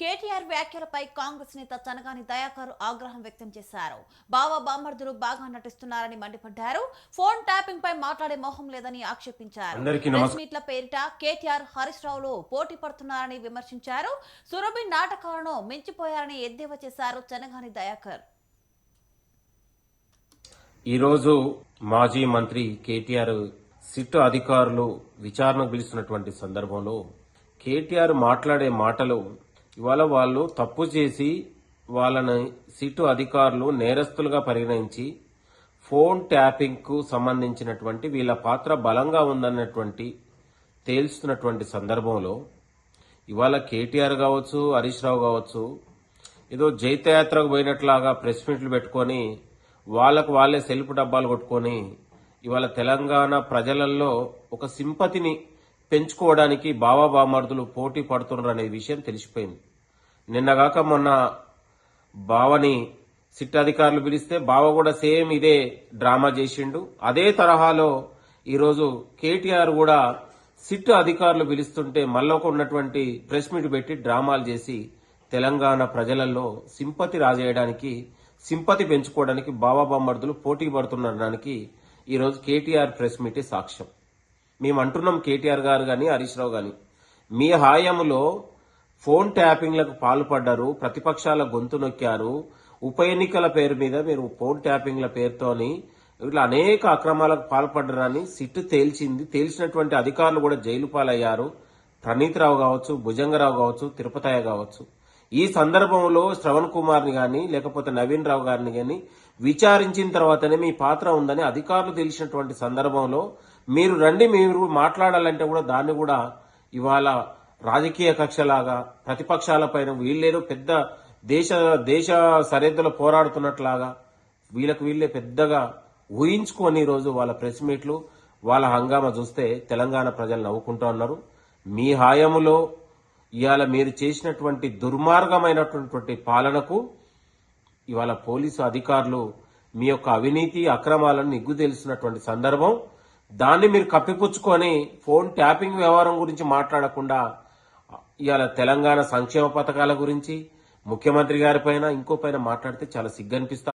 కేటీఆర్ వ్యాఖ్యలపై కాంగ్రెస్ నేత చనగాని దయాకర్ ఆగ్రహం వ్యక్తం చేశారు. బావ బామర్దులు బాగా నటిస్తున్నారని మండిపడ్డారు. ఫోన్ ట్యాపింగ్ పై మాట్లాడే మోహం లేదని ఆక్షేపించారు. మీట్ల పేరిట కేటీఆర్ హరీష్ రావులు పోటీ పడుతున్నారని విమర్శించారు. సురభి నాటకాలను మించిపోయారని ఎద్దేవా చేశారు చనగాని దయాకర్. ఈరోజు మాజీ మంత్రి కేటీఆర్ సిట్ అధికారులు విచారణకు పిలుస్తున్నటువంటి సందర్భంలో కేటీఆర్ మాట్లాడే మాటలు ఇవాళ వాళ్ళు తప్పు చేసి వాళ్ళని సిటు అధికారులు నేరస్తులుగా పరిగణించి ఫోన్ ట్యాపింగ్కు సంబంధించినటువంటి వీళ్ళ పాత్ర బలంగా ఉందన్నటువంటి తేల్చుతున్నటువంటి సందర్భంలో ఇవాళ కేటీఆర్ కావచ్చు హరీష్ రావు కావచ్చు ఏదో జైతయాత్రకు పోయినట్లాగా ప్రెస్ మీట్లు పెట్టుకొని వాళ్ళకు వాళ్ళే సెల్ఫ్ డబ్బాలు కొట్టుకొని ఇవాళ తెలంగాణ ప్రజలలో ఒక సింపతిని పెంచుకోవడానికి బావా బామర్దులు పోటీ పడుతున్నారు అనే విషయం తెలిసిపోయింది. నిన్నగాక మొన్న బావని సిట్ అధికారులు పిలిస్తే బావ కూడా సేమ్ ఇదే డ్రామా చేసిండు. అదే తరహాలో ఈరోజు కేటీఆర్ కూడా సిట్ అధికారులు పిలుస్తుంటే మళ్ళొక ఉన్నటువంటి ప్రెస్ మీట్ పెట్టి డ్రామాలు చేసి తెలంగాణ ప్రజలలో సింపతి రాజేయడానికి సింపతి పెంచుకోవడానికి బావా బామ్మర్దులు పోటీ పడుతున్నడానికి ఈరోజు కేటీఆర్ ప్రెస్ మీటే సాక్ష్యం. మేము అంటున్నాం కేటీఆర్ గారు కానీ హరీష్ రావు కానీ మీ హాయంలో ఫోన్ ట్యాపింగ్లకు పాల్పడ్డారు ప్రతిపక్షాల గొంతు నొక్కారు. ఉప ఎన్నికల పేరు మీద మీరు ఫోన్ ట్యాపింగ్ల పేరుతోని ఇట్లా అనేక అక్రమాలకు పాల్పడ్డారని సిట్టు తేల్చింది. తేల్చినటువంటి అధికారులు కూడా జైలు పాలయ్యారు. ప్రణీత్ రావు కావచ్చు భుజంగరావు కావచ్చు తిరుపతయ్య కావచ్చు. ఈ సందర్భంలో శ్రవణ్ కుమార్ని గాని లేకపోతే నవీన్ రావు గారిని గాని విచారించిన తర్వాతనే మీ పాత్ర ఉందని అధికారులు తెలిసినటువంటి సందర్భంలో మీరు రండి మీరు మాట్లాడాలంటే కూడా దాన్ని కూడా ఇవాళ రాజకీయ కక్షలాగా ప్రతిపక్షాలపైన వీళ్ళేదో పెద్ద దేశ దేశ సరిహద్దులో పోరాడుతున్నట్లాగా వీళ్ళకు వీళ్ళే పెద్దగా ఊహించుకొని ఈరోజు వాళ్ళ ప్రెస్ మీట్లు వాళ్ళ హంగామా చూస్తే తెలంగాణ ప్రజలు నవ్వుకుంటా ఉన్నారు. మీ హాయములో ఇవాళ మీరు చేసినటువంటి దుర్మార్గమైనటువంటి పాలనకు ఇవాళ పోలీసు అధికారులు మీ యొక్క అవినీతి అక్రమాలను నిగ్గు తెలుస్తున్నటువంటి సందర్భం. దాన్ని మీరు కప్పిపుచ్చుకొని ఫోన్ ట్యాపింగ్ వ్యవహారం గురించి మాట్లాడకుండా ఇవాళ తెలంగాణ సంక్షేమ పథకాల గురించి ముఖ్యమంత్రి గారి పైన ఇంకో పైన మాట్లాడితే చాలా సిగ్గనిపిస్తా